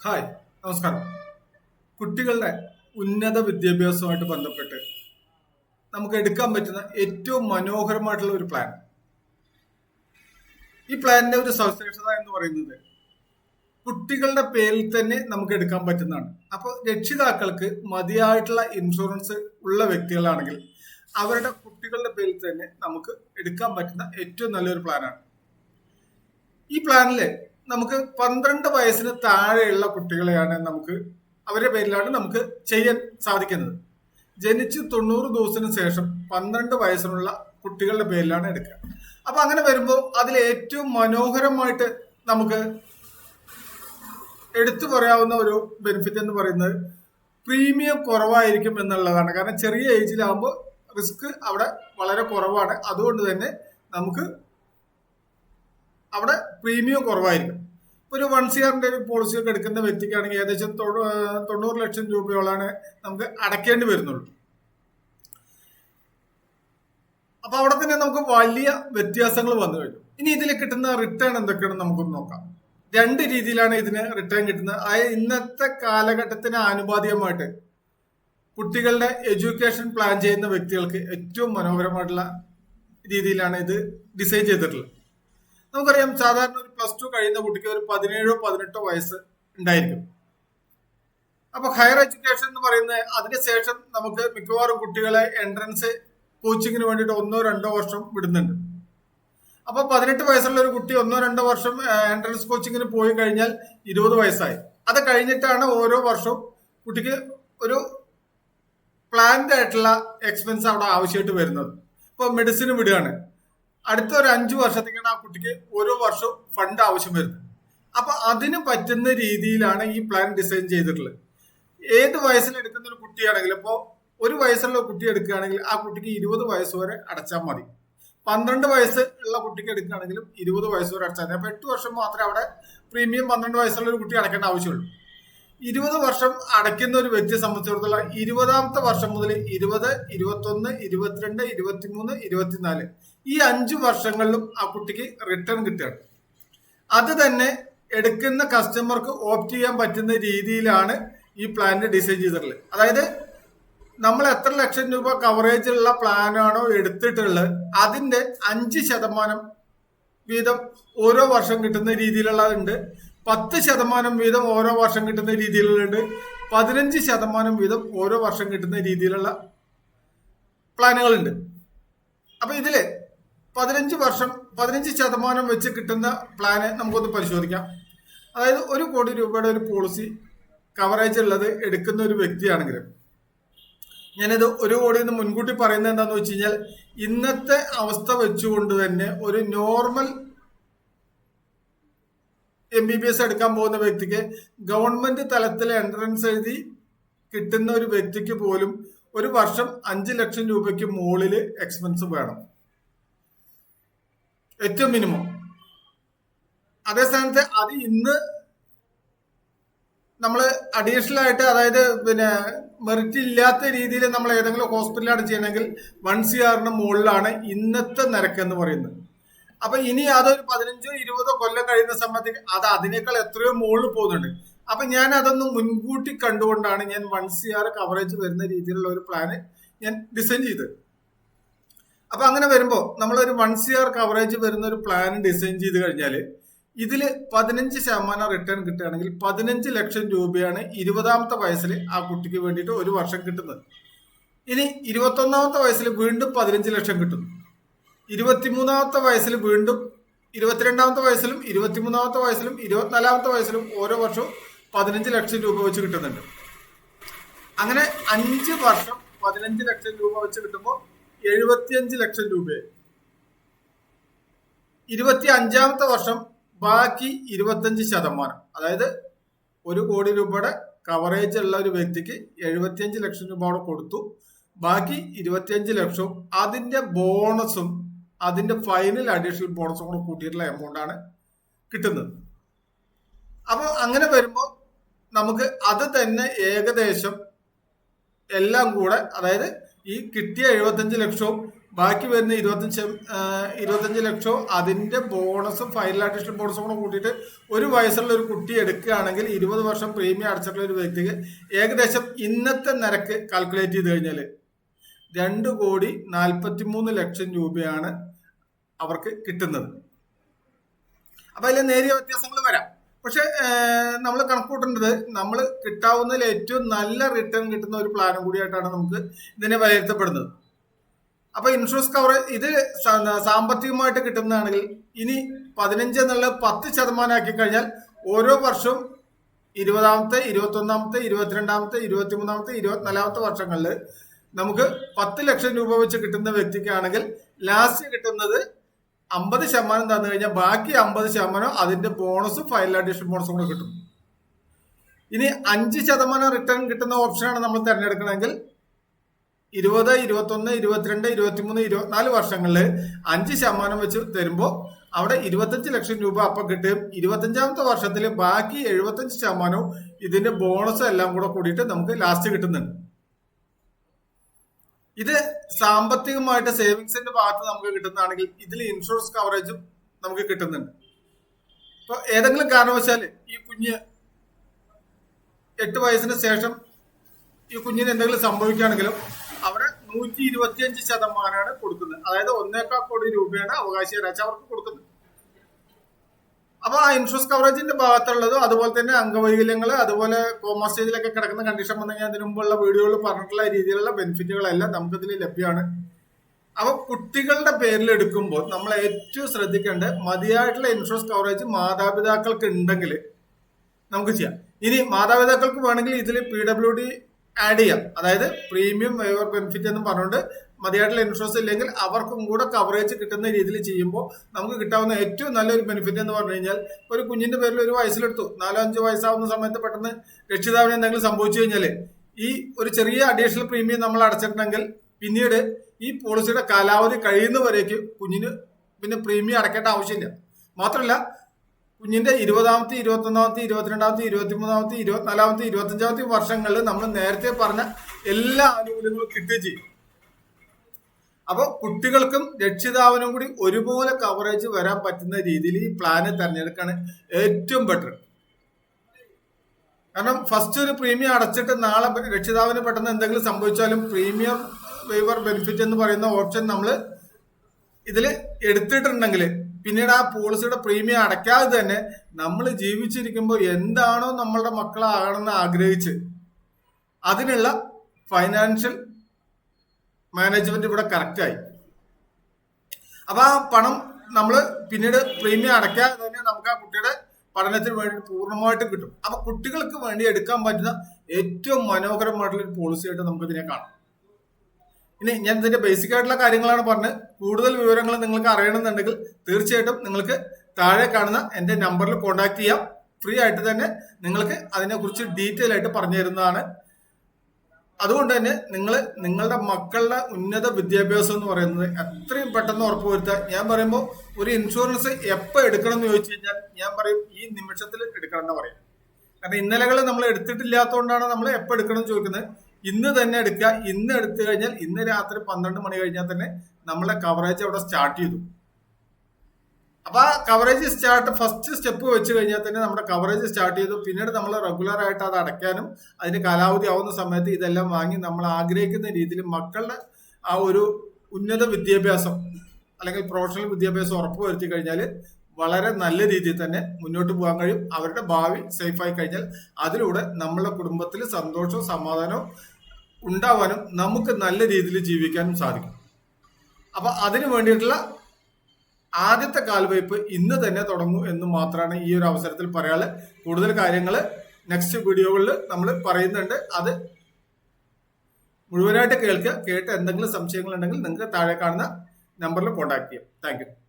Hi നമസ്കാരം. കുട്ടികളുടെ ഉന്നത വിദ്യാഭ്യാസവുമായിട്ട് ബന്ധപ്പെട്ട് നമുക്ക് എടുക്കാൻ പറ്റുന്ന ഏറ്റവും മനോഹരമായിട്ടുള്ള ഒരു പ്ലാൻ ഈ പ്ലാനിന്റെ ഒരു സവിശേഷത എന്ന് പറയുന്നത് കുട്ടികളുടെ പേരിൽ തന്നെ നമുക്ക് എടുക്കാൻ പറ്റുന്നതാണ്. അപ്പോൾ രക്ഷിതാക്കൾക്ക് മതിയായിട്ടുള്ള ഇൻഷുറൻസ് ഉള്ള വ്യക്തികളാണെങ്കിൽ അവരുടെ കുട്ടികളുടെ പേരിൽ തന്നെ നമുക്ക് എടുക്കാൻ പറ്റുന്ന ഏറ്റവും നല്ലൊരു പ്ലാനാണ് ഈ പ്ലാനിൽ നമുക്ക് പന്ത്രണ്ട് വയസ്സിന് താഴെയുള്ള കുട്ടികളെയാണ് നമുക്ക് അവരുടെ പേരിലാണ് നമുക്ക് ചെയ്യാൻ സാധിക്കുന്നത്. ജനിച്ച് തൊണ്ണൂറ് ദിവസത്തിന് ശേഷം പന്ത്രണ്ട് വയസ്സിനുള്ള കുട്ടികളുടെ പേരിലാണ് എടുക്കുക. അപ്പൊ അങ്ങനെ വരുമ്പോൾ അതിൽ ഏറ്റവും മനോഹരമായിട്ട് നമുക്ക് എടുത്തു പറയാവുന്ന ഒരു ബെനിഫിറ്റ് എന്ന് പറയുന്നത് പ്രീമിയം കുറവായിരിക്കും എന്നുള്ളതാണ്. കാരണം ചെറിയ ഏജിലാകുമ്പോൾ റിസ്ക് അവിടെ വളരെ കുറവാണ്. അതുകൊണ്ട് തന്നെ നമുക്ക് അവിടെ പ്രീമിയം കുറവായിരിക്കും. ഒരു വൺ സിയറിന്റെ ഒരു പോളിസി ഒക്കെ എടുക്കുന്ന വ്യക്തിക്കാണെങ്കിൽ ഏകദേശം തൊണ്ണൂറ് ലക്ഷം രൂപയോളാണ് നമുക്ക് അടയ്ക്കേണ്ടി വരുന്നുള്ളൂ. അപ്പൊ അവിടെ തന്നെ നമുക്ക് വലിയ വ്യത്യാസങ്ങൾ വന്നു കഴിഞ്ഞു. ഇനി ഇതിൽ കിട്ടുന്ന റിട്ടേൺ എന്തൊക്കെയാണെന്ന് നമുക്കൊന്ന് നോക്കാം. രണ്ട് രീതിയിലാണ് ഇതിന് റിട്ടേൺ കിട്ടുന്നത്. അതായത് ഇന്നത്തെ കാലഘട്ടത്തിന് ആനുപാതികമായിട്ട് കുട്ടികളുടെ എഡ്യൂക്കേഷൻ പ്ലാൻ ചെയ്യുന്ന വ്യക്തികൾക്ക് ഏറ്റവും മനോഹരമായിട്ടുള്ള രീതിയിലാണ് ഇത് ഡിസൈൻ ചെയ്തിട്ടുള്ളത്. നമുക്കറിയാം സാധാരണ ഒരു പ്ലസ് ടു കഴിയുന്ന കുട്ടിക്ക് ഒരു പതിനേഴോ പതിനെട്ടോ വയസ്സ് ഉണ്ടായിരിക്കും. അപ്പൊ ഹയർ എഡ്യൂക്കേഷൻ എന്ന് പറയുന്നത് അതിനുശേഷം നമുക്ക് മിക്കവാറും കുട്ടികളെ എൻട്രൻസ് കോച്ചിങ്ങിന് വേണ്ടിയിട്ട് ഒന്നോ രണ്ടോ വർഷം വിടുന്നുണ്ട്. അപ്പൊ പതിനെട്ട് വയസ്സുള്ള ഒരു കുട്ടി ഒന്നോ രണ്ടോ വർഷം എൻട്രൻസ് കോച്ചിങ്ങിന് പോയി കഴിഞ്ഞാൽ ഇരുപത് വയസ്സായി. അത് കഴിഞ്ഞിട്ടാണ് ഓരോ വർഷവും കുട്ടിക്ക് ഒരു പ്ലാൻഡ് ആയിട്ടുള്ള എക്സ്പെൻസ് അവിടെ ആവശ്യമായിട്ട് വരുന്നത്. ഇപ്പൊ മെഡിസിനും വിടുകയാണ്. അടുത്ത ഒരു അഞ്ചു വർഷത്തേക്കാണ് ആ കുട്ടിക്ക് ഓരോ വർഷവും ഫണ്ട് ആവശ്യം വരുന്നത്. അപ്പൊ അതിന് പറ്റുന്ന രീതിയിലാണ് ഈ പ്ലാൻ ഡിസൈൻ ചെയ്തിട്ടുള്ളത്. ഏത് വയസ്സിൽ എടുക്കുന്ന ഒരു കുട്ടിയാണെങ്കിലും ഇപ്പോൾ ഒരു വയസ്സുള്ള കുട്ടി എടുക്കുകയാണെങ്കിൽ ആ കുട്ടിക്ക് ഇരുപത് വയസ്സ് വരെ അടച്ചാൽ മതി. പന്ത്രണ്ട് വയസ്സ് ഉള്ള കുട്ടിക്ക് എടുക്കുകയാണെങ്കിലും ഇരുപത് വയസ്സ് വരെ അടച്ചാൽ മതി. അപ്പൊ എട്ട് വർഷം മാത്രമേ അവിടെ പ്രീമിയം പന്ത്രണ്ട് വയസ്സുള്ള ഒരു കുട്ടി അടക്കേണ്ട ആവശ്യമുള്ളൂ. ഇരുപത് വർഷം അടയ്ക്കുന്ന ഒരു വ്യക്തിയെ സംബന്ധിച്ചിടത്തോളം ഇരുപതാമത്തെ വർഷം മുതൽ ഇരുപത് ഇരുപത്തൊന്ന് ഇരുപത്തിരണ്ട് ഇരുപത്തിമൂന്ന് ഇരുപത്തിനാല് ഈ അഞ്ചു വർഷങ്ങളിലും ആ കുട്ടിക്ക് റിട്ടേൺ കിട്ടുകയാണ്. അത് തന്നെ എടുക്കുന്ന കസ്റ്റമർക്ക് ഓപ്റ്റ് ചെയ്യാൻ പറ്റുന്ന രീതിയിലാണ് ഈ പ്ലാൻ ഡിസൈൻ ചെയ്തിട്ടുള്ളത്. അതായത് നമ്മൾ എത്ര ലക്ഷം രൂപ കവറേജ് ഉള്ള പ്ലാനാണോ എടുത്തിട്ടുള്ളത് അതിന്റെ അഞ്ച് ശതമാനം വീതം ഓരോ വർഷം കിട്ടുന്ന രീതിയിലുള്ളതുണ്ട്. പത്ത് ശതമാനം വീതം ഓരോ വർഷം കിട്ടുന്ന രീതിയിലുള്ളതുണ്ട്. പതിനഞ്ച് ശതമാനം വീതം ഓരോ വർഷം കിട്ടുന്ന രീതിയിലുള്ള പ്ലാനുകളുണ്ട്. അപ്പൊ ഇതിൽ പതിനഞ്ച് വർഷം പതിനഞ്ച് ശതമാനം വെച്ച് കിട്ടുന്ന പ്ലാന് നമുക്കൊന്ന് പരിശോധിക്കാം. അതായത് ഒരു കോടി രൂപയുടെ ഒരു പോളിസി കവറേജ് ഉള്ളത് എടുക്കുന്ന ഒരു വ്യക്തിയാണെങ്കിൽ ഞാനിത് ഒരു കോടി എന്ന് മുൻകൂട്ടി പറയുന്നത് എന്താണെന്ന് വെച്ച് കഴിഞ്ഞാൽ ഇന്നത്തെ അവസ്ഥ വെച്ചുകൊണ്ട് തന്നെ ഒരു normal M B B S എടുക്കാൻ പോകുന്ന വ്യക്തിക്ക് ഗവൺമെന്റ് തലത്തിൽ എൻട്രൻസ് എഴുതി കിട്ടുന്ന ഒരു വ്യക്തിക്ക് പോലും ഒരു വർഷം അഞ്ച് ലക്ഷം രൂപയ്ക്ക് മുകളിൽ എക്സ്പെൻസ് വേണം. ഏറ്റവും മിനിമം അതേ സ്ഥാനത്ത് അത് ഇന്ന് നമ്മൾ അഡീഷണൽ ആയിട്ട് അതായത് പിന്നെ മെറിറ്റ് ഇല്ലാത്ത രീതിയിൽ നമ്മൾ ഏതെങ്കിലും ഹോസ്പിറ്റലാണ് ചെയ്യണമെങ്കിൽ വൺ സി ആറിന് മുകളിലാണ് ഇന്നത്തെ നിരക്ക് എന്ന് പറയുന്നത്. അപ്പൊ ഇനി അതൊരു പതിനഞ്ചോ ഇരുപതോ കൊല്ലം കഴിയുന്ന സമയത്ത് അത് അതിനേക്കാൾ എത്രയോ മുകളിൽ പോകുന്നുണ്ട്. അപ്പൊ ഞാൻ അതൊന്ന് മുൻകൂട്ടി കണ്ടുകൊണ്ടാണ് ഞാൻ വൺ സി ആർ കവറേജ് വരുന്ന രീതിയിലുള്ള ഒരു പ്ലാന് ഞാൻ ഡിസൈൻ ചെയ്തത് അപ്പൊ അങ്ങനെ വരുമ്പോൾ നമ്മളൊരു വൺ സി ആർ കവറേജ് വരുന്ന ഒരു പ്ലാൻ ഡിസൈൻ ചെയ്ത് കഴിഞ്ഞാൽ ഇതിൽ പതിനഞ്ച് ശതമാനം റിട്ടേൺ കിട്ടുകയാണെങ്കിൽ പതിനഞ്ച് ലക്ഷം രൂപയാണ് ഇരുപതാമത്തെ വയസ്സിൽ ആ കുട്ടിക്ക് വേണ്ടിയിട്ട് ഒരു വർഷം കിട്ടുന്നത്. ഇനി ഇരുപത്തൊന്നാമത്തെ വയസ്സിൽ വീണ്ടും പതിനഞ്ച് ലക്ഷം കിട്ടുന്നു. ഇരുപത്തിമൂന്നാമത്തെ വയസ്സിൽ വീണ്ടും ഇരുപത്തിരണ്ടാമത്തെ വയസ്സിലും ഇരുപത്തിമൂന്നാമത്തെ വയസ്സിലും ഇരുപത്തിനാലാമത്തെ വയസ്സിലും ഓരോ വർഷവും പതിനഞ്ച് ലക്ഷം രൂപ വെച്ച് കിട്ടുന്നുണ്ട്. അങ്ങനെ അഞ്ച് വർഷം പതിനഞ്ച് ലക്ഷം രൂപ വെച്ച് കിട്ടുമ്പോൾ എഴുപത്തിയഞ്ച് ലക്ഷം രൂപയായി. ഇരുപത്തി അഞ്ചാമത്തെ വർഷം ബാക്കി ഇരുപത്തഞ്ച് ശതമാനം. അതായത് ഒരു കോടി രൂപയുടെ കവറേജ് ഉള്ള ഒരു വ്യക്തിക്ക് എഴുപത്തിയഞ്ച് ലക്ഷം രൂപ കൊടുത്തു. ബാക്കി ഇരുപത്തിയഞ്ച് ലക്ഷവും അതിന്റെ ബോണസും അതിന്റെ ഫൈനൽ അഡീഷണൽ ബോണസും കൂടെ കൂട്ടിയിട്ടുള്ള എമൗണ്ട് ആണ് കിട്ടുന്നത്. അപ്പോൾ അങ്ങനെ വരുമ്പോൾ നമുക്ക് അത് തന്നെ ഏകദേശം എല്ലാം കൂടെ അതായത് ഈ കിട്ടിയ എഴുപത്തഞ്ച് ലക്ഷവും ബാക്കി വരുന്ന ഇരുപത്തഞ്ച് ഇരുപത്തഞ്ച് ലക്ഷവും അതിന്റെ ബോണസും ഫൈനൽ അഡീഷണൽ ബോണസും കൂടെ കൂട്ടിയിട്ട് ഒരു വയസ്സുള്ള ഒരു കുട്ടി എടുക്കുകയാണെങ്കിൽ ഇരുപത് വർഷം പ്രീമിയം അടച്ചിട്ടുള്ള ഒരു വ്യക്തിക്ക് ഏകദേശം ഇന്നത്തെ നിരക്ക് കാൽക്കുലേറ്റ് ചെയ്ത് കഴിഞ്ഞാൽ രണ്ട് കോടി നാൽപ്പത്തി മൂന്ന് ലക്ഷം രൂപയാണ് അവർക്ക് കിട്ടുന്നത്. അപ്പൊ അതിൽ നേരിയ വ്യത്യാസങ്ങൾ വരാം. പക്ഷെ നമ്മൾ കണക്കൂട്ടേണ്ടത് നമ്മൾ കിട്ടാവുന്നതിൽ ഏറ്റവും നല്ല റിട്ടേൺ കിട്ടുന്ന ഒരു പ്ലാനും കൂടിയായിട്ടാണ് നമുക്ക് ഇതിനെ വിലയിരുത്തപ്പെടുന്നത്. അപ്പൊ ഇൻഷുറൻസ് കവർ ഇത് സാമ്പത്തികമായിട്ട് കിട്ടുന്നതാണെങ്കിൽ ഇനി പതിനഞ്ച് എന്നുള്ള പത്ത് ശതമാനമാക്കി കഴിഞ്ഞാൽ ഓരോ വർഷവും ഇരുപതാമത്തെ ഇരുപത്തൊന്നാമത്തെ ഇരുപത്തിരണ്ടാമത്തെ ഇരുപത്തിമൂന്നാമത്തെ ഇരുപത്തിനാലാമത്തെ വർഷങ്ങളിൽ നമുക്ക് പത്ത് ലക്ഷം രൂപ വെച്ച് കിട്ടുന്ന വ്യക്തിക്കാണെങ്കിൽ ലാസ്റ്റ് കിട്ടുന്നത് അമ്പത് ശതമാനം തന്നു കഴിഞ്ഞാൽ ബാക്കി അമ്പത് ശതമാനം അതിന്റെ ബോണസും ഫൈനൽ അഡീഷൻ ബോണസും കൂടെ കിട്ടും. ഇനി അഞ്ച് ശതമാനം റിട്ടേൺ കിട്ടുന്ന ഓപ്ഷനാണ് നമ്മൾ തിരഞ്ഞെടുക്കണമെങ്കിൽ ഇരുപത് ഇരുപത്തൊന്ന് ഇരുപത്തിരണ്ട് ഇരുപത്തിമൂന്ന് ഇരുപത്തിനാല് വർഷങ്ങളിൽ അഞ്ച് ശതമാനം വെച്ച് തരുമ്പോൾ അവിടെ ഇരുപത്തഞ്ച് ലക്ഷം രൂപ അപ്പം കിട്ടും. ഇരുപത്തഞ്ചാമത്തെ വർഷത്തിൽ ബാക്കി എഴുപത്തഞ്ച് ശതമാനവും ഇതിന്റെ ബോണസും എല്ലാം കൂടെ കൂടിയിട്ട് നമുക്ക് ലാസ്റ്റ് കിട്ടുന്നുണ്ട്. ഇത് സാമ്പത്തികമായിട്ട് സേവിങ്സിന്റെ ഭാഗത്ത് നമുക്ക് കിട്ടുന്നതാണെങ്കിൽ ഇതിൽ ഇൻഷുറൻസ് കവറേജും നമുക്ക് കിട്ടുന്നുണ്ട്. ഇപ്പൊ ഏതെങ്കിലും കാരണവശാൽ ഈ കുഞ്ഞ് എട്ട് വയസ്സിന് ശേഷം ഈ കുഞ്ഞിന് എന്തെങ്കിലും സംഭവിക്കുകയാണെങ്കിലും അവിടെ നൂറ്റി ഇരുപത്തിയഞ്ച് ശതമാനമാണ് കൊടുക്കുന്നത്. അതായത് ഒന്നേക്കാൾ കോടി രൂപയാണ് അവകാശിയരാച്ച അവർക്ക് കൊടുക്കുന്നത്. അപ്പൊ ആ ഇൻഷുറൻസ് കവറേജിന്റെ ഭാഗത്തുള്ളതും അതുപോലെ തന്നെ അംഗവൈകല്യങ്ങൾ അതുപോലെ കോമ സ്റ്റേജിലൊക്കെ കിടക്കുന്ന കണ്ടീഷൻ വന്നു കഴിഞ്ഞാൽ അതിനു മുമ്പുള്ള വീഡിയോകളിൽ പറഞ്ഞിട്ടുള്ള രീതിയിലുള്ള ബെനിഫിറ്റുകളെല്ലാം നമുക്കിതിൽ ലഭ്യമാണ്. അപ്പൊ കുട്ടികളുടെ പേരിൽ എടുക്കുമ്പോൾ നമ്മൾ ഏറ്റവും ശ്രദ്ധിക്കേണ്ടത് മതിയായിട്ടുള്ള ഇൻഷുറൻസ് കവറേജ് മാതാപിതാക്കൾക്ക് ഉണ്ടെങ്കിൽ നമുക്ക് ചെയ്യാം. ഇനി മാതാപിതാക്കൾക്ക് വേണമെങ്കിൽ ഇതിൽ പി ഡബ്ല്യു ഡി ആഡ് ചെയ്യാം. അതായത് പ്രീമിയം വേവർ ബെനിഫിറ്റ് എന്ന് പറഞ്ഞുകൊണ്ട് മതിയായിട്ടുള്ള ഇൻഷുറൻസ് ഇല്ലെങ്കിൽ അവർക്കും കൂടെ കവറേജ് കിട്ടുന്ന രീതിയിൽ ചെയ്യുമ്പോൾ നമുക്ക് കിട്ടാവുന്ന ഏറ്റവും നല്ലൊരു ബെനിഫിറ്റ് എന്ന് പറഞ്ഞു കഴിഞ്ഞാൽ ഒരു കുഞ്ഞിന്റെ പേരിൽ ഒരു വയസ്സിലെടുത്തു. നാലോ അഞ്ചോ വയസ്സാവുന്ന സമയത്ത് പെട്ടെന്ന് രക്ഷിതാവിന് എന്തെങ്കിലും സംഭവിച്ചു കഴിഞ്ഞാൽ ഈ ഒരു ചെറിയ അഡീഷണൽ പ്രീമിയം നമ്മൾ അടച്ചിട്ടുണ്ടെങ്കിൽ പിന്നീട് ഈ പോളിസിയുടെ കാലാവധി കഴിയുന്നവരേക്ക് കുഞ്ഞിന് പിന്നെ പ്രീമിയം അടക്കേണ്ട ആവശ്യമില്ല. മാത്രമല്ല കുഞ്ഞിന്റെ ഇരുപതാമത്തെ ഇരുപത്തൊന്നാമത്തെ ഇരുപത്തിരണ്ടാമത്തെ ഇരുപത്തിമൂന്നാമത്തെ ഇരുപത്തിനാലാമത്തെ ഇരുപത്തഞ്ചാമത്തെ വർഷങ്ങളിൽ നമ്മൾ നേരത്തെ പറഞ്ഞ എല്ലാ ആനുകൂല്യങ്ങളും കിട്ടുകയും ചെയ്യും. അപ്പോൾ കുട്ടികൾക്കും രക്ഷിതാവിനും കൂടി ഒരുപോലെ കവറേജ് വരാൻ പറ്റുന്ന രീതിയിൽ ഈ പ്ലാന് തിരഞ്ഞെടുക്കാണ് ഏറ്റവും ബെറ്റർ കാരണം ഫസ്റ്റ് ഒരു പ്രീമിയം അടച്ചിട്ട് നാളെ രക്ഷിതാവിന് പെട്ടെന്ന് എന്തെങ്കിലും സംഭവിച്ചാലും പ്രീമിയം വേവർ ബെനിഫിറ്റ് എന്ന് പറയുന്ന ഓപ്ഷൻ നമ്മൾ ഇതിൽ എടുത്തിട്ടുണ്ടെങ്കിൽ പിന്നീട് ആ പോളിസിയുടെ പ്രീമിയം അടയ്ക്കാതെ തന്നെ നമ്മൾ ജീവിച്ചിരിക്കുമ്പോൾ എന്താണോ നമ്മളുടെ മക്കളാകണമെന്ന് ആഗ്രഹിച്ച് അതിനുള്ള ഫൈനാൻഷ്യൽ മാനേജ്മെന്റ് ഇവിടെ കറക്റ്റായി അപ്പൊ ആ പണം നമ്മൾ പിന്നീട് പ്രീമിയം അടയ്ക്കാതെ തന്നെ നമുക്ക് ആ കുട്ടിയുടെ പഠനത്തിന് വേണ്ടി പൂർണമായിട്ട് കിട്ടും. അപ്പൊ കുട്ടികൾക്ക് വേണ്ടി എടുക്കാൻ പറ്റുന്ന ഏറ്റവും മനോഹരമായിട്ടുള്ള ഒരു പോളിസി ആയിട്ട് നമുക്ക് ഇതിനെ കാണാം. ഇനി ഞാൻ ഇതിന്റെ ബേസിക് ആയിട്ടുള്ള കാര്യങ്ങളാണ് പറഞ്ഞത്. കൂടുതൽ വിവരങ്ങൾ നിങ്ങൾക്ക് അറിയണമെന്നുണ്ടെങ്കിൽ തീർച്ചയായിട്ടും നിങ്ങൾക്ക് താഴെ കാണുന്ന എന്റെ നമ്പറിൽ കോൺടാക്ട് ചെയ്യാം. ഫ്രീ ആയിട്ട് തന്നെ നിങ്ങൾക്ക് അതിനെക്കുറിച്ച് ഡീറ്റെയിൽ ആയിട്ട് പറഞ്ഞു തരുന്നതാണ് അതുകൊണ്ട് തന്നെ നിങ്ങൾ നിങ്ങളുടെ മക്കളുടെ ഉന്നത വിദ്യാഭ്യാസം എന്ന് പറയുന്നത് എത്രയും പെട്ടെന്ന് ഉറപ്പുവരുത്തുക. ഞാൻ പറയുമ്പോൾ ഒരു ഇൻഷുറൻസ് എപ്പോൾ എടുക്കണം എന്ന് ചോദിച്ചു കഴിഞ്ഞാൽ ഞാൻ പറയും ഈ നിമിഷത്തിൽ എടുക്കണം എന്ന് പറയും കാരണം ഇന്നലകൾ നമ്മൾ എടുത്തിട്ടില്ലാത്തതുകൊണ്ടാണ് നമ്മൾ എപ്പോൾ എടുക്കണം എന്ന് ചോദിക്കുന്നത്. ഇന്ന് തന്നെ എടുക്കുക. ഇന്ന് എടുത്തു കഴിഞ്ഞാൽ ഇന്ന് രാത്രി പന്ത്രണ്ട് മണി കഴിഞ്ഞാൽ തന്നെ നമ്മളെ കവറേജ് അവിടെ സ്റ്റാർട്ട് ചെയ്തു. അപ്പൊ കവറേജ് സ്റ്റാർട്ട് ഫസ്റ്റ് സ്റ്റെപ്പ് വെച്ച് കഴിഞ്ഞാൽ തന്നെ നമ്മുടെ കവറേജ് സ്റ്റാർട്ട് ചെയ്തു. പിന്നീട് നമ്മൾ റെഗുലർ ആയിട്ട് അത് അടയ്ക്കാനും അതിന് കാലാവധി ആവുന്ന സമയത്ത് ഇതെല്ലാം വാങ്ങി നമ്മൾ ആഗ്രഹിക്കുന്ന രീതിയിൽ മക്കളുടെ ആ ഒരു ഉന്നത വിദ്യാഭ്യാസം അല്ലെങ്കിൽ പ്രൊഫഷണൽ വിദ്യാഭ്യാസം ഉറപ്പുവരുത്തി കഴിഞ്ഞാൽ വളരെ നല്ല രീതിയിൽ തന്നെ മുന്നോട്ട് പോകാൻ കഴിയും. അവരുടെ ഭാവി സേഫായി കഴിഞ്ഞാൽ അതിലൂടെ നമ്മളുടെ കുടുംബത്തിൽ സന്തോഷവും സമാധാനവും ഉണ്ടാവാനും നമുക്ക് നല്ല രീതിയിൽ ജീവിക്കാനും സാധിക്കും. അപ്പൊ അതിനു വേണ്ടിയിട്ടുള്ള ആദ്യത്തെ കാൽവയ്പ് ഇന്ന് തന്നെ തുടങ്ങും എന്ന് മാത്രമാണ് ഈ ഒരു അവസരത്തിൽ പറയാൾ. കൂടുതൽ കാര്യങ്ങൾ നെക്സ്റ്റ് വീഡിയോകളിൽ നമ്മൾ പറയുന്നുണ്ട്. അത് മുഴുവനായിട്ട് കേൾക്കുക. കേട്ട് എന്തെങ്കിലും സംശയങ്ങൾ ഉണ്ടെങ്കിൽ നിങ്ങൾക്ക് താഴെ കാണുന്ന നമ്പറിൽ കോൺടാക്ട് ചെയ്യാം. താങ്ക്